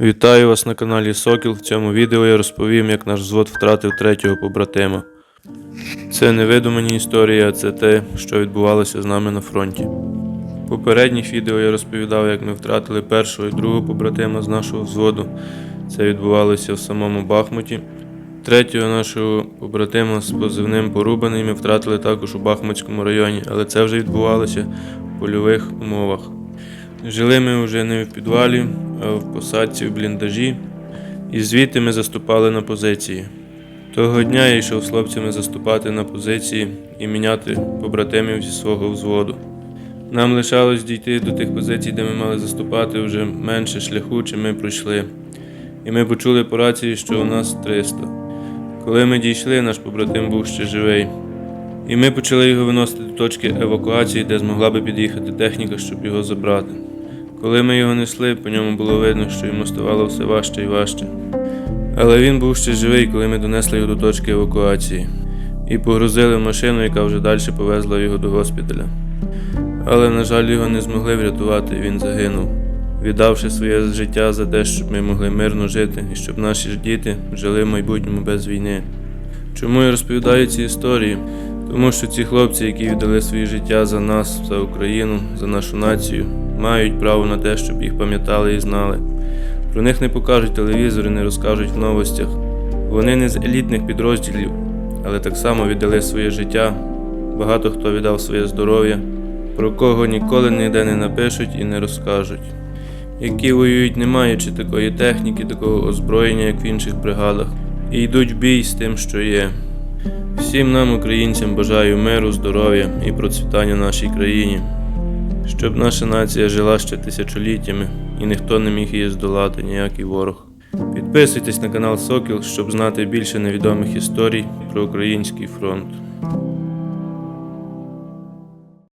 Вітаю вас на каналі Сокіл. В цьому відео я розповім, як наш взвод втратив третього побратима. Це не видумані історії, а це те, що відбувалося з нами на фронті. В попередніх відео я розповідав, як ми втратили першого і другого побратима з нашого взводу. Це відбувалося в самому Бахмуті. Третього нашого побратима з позивним порубаний ми втратили також у Бахмутському районі, але це вже відбувалося в польових умовах. Жили ми вже не в підвалі, в посадці в бліндажі, і звідти ми заступали на позиції. Того дня я йшов з хлопцями заступати на позиції і міняти побратимів зі свого взводу. Нам лишалось дійти до тих позицій, де ми мали заступати вже менше шляху, чим ми пройшли. І ми почули по рації, що у нас 300. Коли ми дійшли, наш побратим був ще живий. І ми почали його виносити до точки евакуації, де змогла би під'їхати техніка, щоб його забрати. Коли ми його несли, по ньому було видно, що йому ставало все важче і важче. Але він був ще живий, коли ми донесли його до точки евакуації і погрузили в машину, яка вже далі повезла його до госпіталя. Але, на жаль, його не змогли врятувати, і він загинув, віддавши своє життя за те, щоб ми могли мирно жити і щоб наші діти жили в майбутньому без війни. Чому я розповідаю ці історії? Тому що ці хлопці, які віддали своє життя за нас, за Україну, за нашу націю, мають право на те, щоб їх пам'ятали і знали. Про них не покажуть телевізори, не розкажуть в новостях. Вони не з елітних підрозділів, але так само віддали своє життя. Багато хто віддав своє здоров'я, про кого ніколи ніде не напишуть і не розкажуть. Які воюють, не маючи такої техніки, такого озброєння, як в інших бригадах, і йдуть в бій з тим, що є. Всім нам, українцям, бажаю миру, здоров'я і процвітання нашій країні, щоб наша нація жила ще тисячоліттями і ніхто не міг її здолати, ніякий ворог. Підписуйтесь на канал Сокіл, щоб знати більше невідомих історій про український фронт.